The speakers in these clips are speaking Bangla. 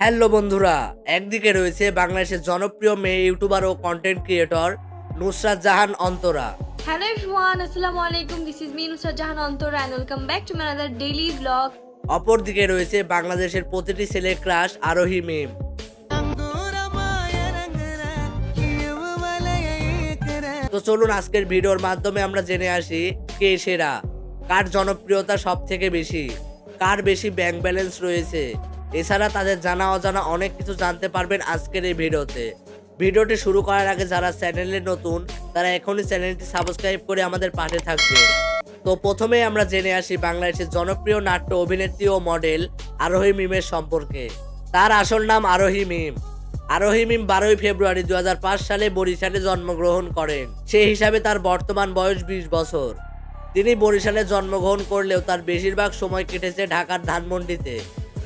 হ্যালো বন্ধুরা একদিকে রয়েছে বাংলাদেশের জনপ্রিয় মেয়ে YouTuber O content creator Nusrat Jahan Antara Hello everyone, Assalamu alaikum. This is me Nusrat Jahan Antora and welcome back to my another daily vlog. অপরদিকে রয়েছে বাংলাদেশের প্রতিটি ছেলের ক্রাশ আরোহী মিম তো চলুন আজকের ভিডিওর মাধ্যমে আমরা জেনে আসি কে সেরা কার জনপ্রিয়তা সব থেকে বেশি কার বেশি ব্যাংক ব্যালেন্স রয়েছে এছাড়া তাদের জানা অজানা অনেক কিছু জানতে পারবেন আজকের এই ভিডিওতে। ভিডিওটি শুরু করার আগে যারা চ্যানেলে নতুন, তারা এখনই চ্যানেলটি সাবস্ক্রাইব করে আমাদের পাশে থাকবে। তো প্রথমেই আমরা জেনে আসি বাংলাদেশের জনপ্রিয় নাট্য অভিনেত্রী ও মডেল আরোহী মিমের সম্পর্কে। তার আসল নাম আরোহী মিম। আরোহী মিম বারোই ফেব্রুয়ারি দু হাজার পাঁচ সালে বরিশালে জন্মগ্রহণ করেন। সেই হিসাবে তার বর্তমান বয়স বিশ বছর। তিনি বরিশালে জন্মগ্রহণ করলেও তার বেশিরভাগ সময় কেটেছে ঢাকার ধানমন্ডিতে।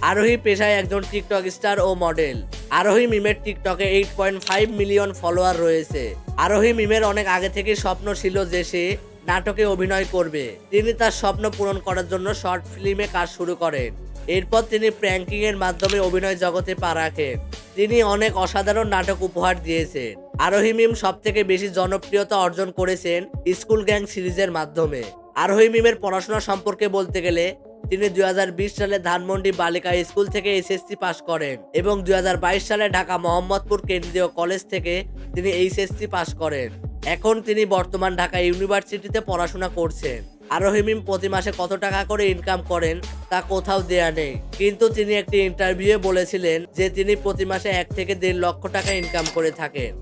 আরোহী পেশায় একজন টিকটক স্টার ও মডেল। আরোহী মিমের টিকটকে eight point five million follower রয়েছে। আরোহী মিমের অনেক আগে থেকে স্বপ্ন ছিল যে সে নাটকে অভিনয় করবে। তিনি তার স্বপ্ন পূরণ করার জন্য শর্ট ফিল্মে কাজ শুরু করেন। এরপর তিনি প্র্যাঙ্কিং এর মাধ্যমে অভিনয় জগতে পা রাখেন। তিনি অনেক অসাধারণ নাটক উপহার দিয়েছেন। আরোহী মিম সব থেকে বেশি জনপ্রিয়তা অর্জন করেছেন স্কুল গ্যাং সিরিজের মাধ্যমে। আরোহী মিমের পড়াশোনা সম্পর্কে বলতে গেলে তিনি দুই হাজার বিশ সালে ধানমন্ডি বালিকা স্কুল থেকে এসএসসি পাশ করেন এবং দুই হাজার বাইশ সালে ঢাকা মোহাম্মদপুর কেন্দ্রীয় কলেজ থেকে তিনি এইচএসসি পাশ করেন। এখন তিনি বর্তমান ঢাকা ইউনিভার্সিটিতে পড়াশোনা করছেন। আরোহী মিম প্রতি মাসে কত টাকা করে ইনকাম করেন তা কোথাও দেয়া নেই। কিন্তু তিনি একটি ইন্টারভিউয়ে বলেছিলেন যে তিনি প্রতি মাসে এক থেকে দেড় লক্ষ টাকা ইনকাম করে থাকেন।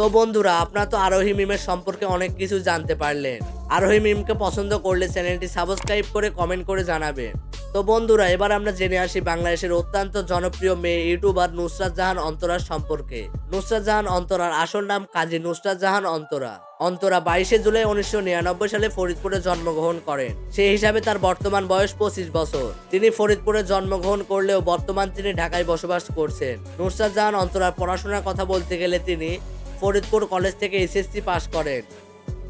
তো বন্ধুরা, আপনারা তো আরোহী মিমের সম্পর্কে অনেক কিছু জানতে পারলেন। আরোহী মিমকে পছন্দ করলে চ্যানেলটি সাবস্ক্রাইব করে কমেন্ট করে জানাবেন। তো বন্ধুরা, এবার আমরা জেনে আসি বাংলাদেশের অত্যন্ত জনপ্রিয় মেয়ে ইউটিউবার নুসরাত জাহান অন্তরার সম্পর্কে। নুসরাত জাহান অন্তরার আসল নাম কাজী নুসরাত জাহান অন্তরা। অন্তরা বাইশে জুলাই উনিশশো নিরানব্বই সালে ফরিদপুরে জন্মগ্রহণ করেন। সেই হিসাবে তার বর্তমান বয়স পঁচিশ বছর। তিনি ফরিদপুরে জন্মগ্রহণ করলেও বর্তমান তিনি ঢাকায় বসবাস করছেন। নুসরাত জাহান অন্তরার পড়াশোনার কথা বলতে গেলে তিনি ফরিদপুর কলেজ থেকে এসএসসি পাশ করেন।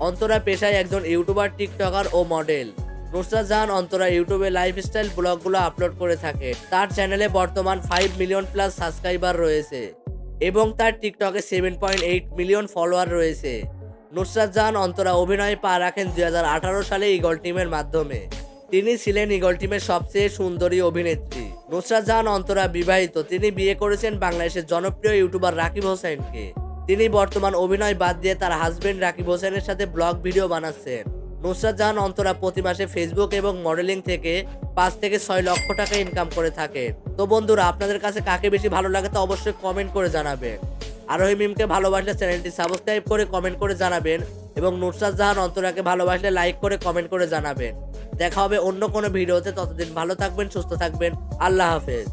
অন্তরা পেশায় একজন ইউটিউবার, টিকটকার ও মডেল। নুসরাত জাহান অন্তরা ইউটিউবে লাইফস্টাইল ব্লগগুলো আপলোড করে থাকে। তার চ্যানেলে বর্তমান ফাইভ মিলিয়ন প্লাস সাবস্ক্রাইবার রয়েছে এবং তার টিকটকে seven point eight million follower রয়েছে। নুসরাত জাহান অন্তরা অভিনয়ে পা রাখেন দুই হাজার আঠারো সালে ইগল টিমের মাধ্যমে। তিনি ছিলেন ইগল টিমের সবচেয়ে সুন্দরী অভিনেত্রী। নুসরাত জাহান অন্তরা বিবাহিত। তিনি বিয়ে করেছেন বাংলাদেশের জনপ্রিয় ইউটিউবার রাকিব হোসেনকে। তিনি বর্তমান অভিনয় বাদ দিয়ে তার হাজবেন্ড রাকিব হোসেনের সাথে ব্লগ ভিডিও বানাচ্ছেন। নুসরাত জাহান অন্তরা প্রতি মাসে ফেসবুক এবং মডেলিং থেকে পাঁচ থেকে ছয় লক্ষ টাকা ইনকাম করে থাকে তো বন্ধুরা, আপনাদের কাছে কাকে বেশি ভালো লাগে তা অবশ্যই কমেন্ট করে জানাবেন। আরোহী মিমকে ভালোবাসলে চ্যানেলটি সাবস্ক্রাইব করে কমেন্ট করে জানাবেন এবং নুসরাত জাহান অন্তরাকে ভালোবাসলে লাইক করে কমেন্ট করে জানাবেন। দেখা হবে অন্য কোনো ভিডিওতে, ততদিন ভালো থাকবেন, সুস্থ থাকবেন, আল্লাহ হাফেজ।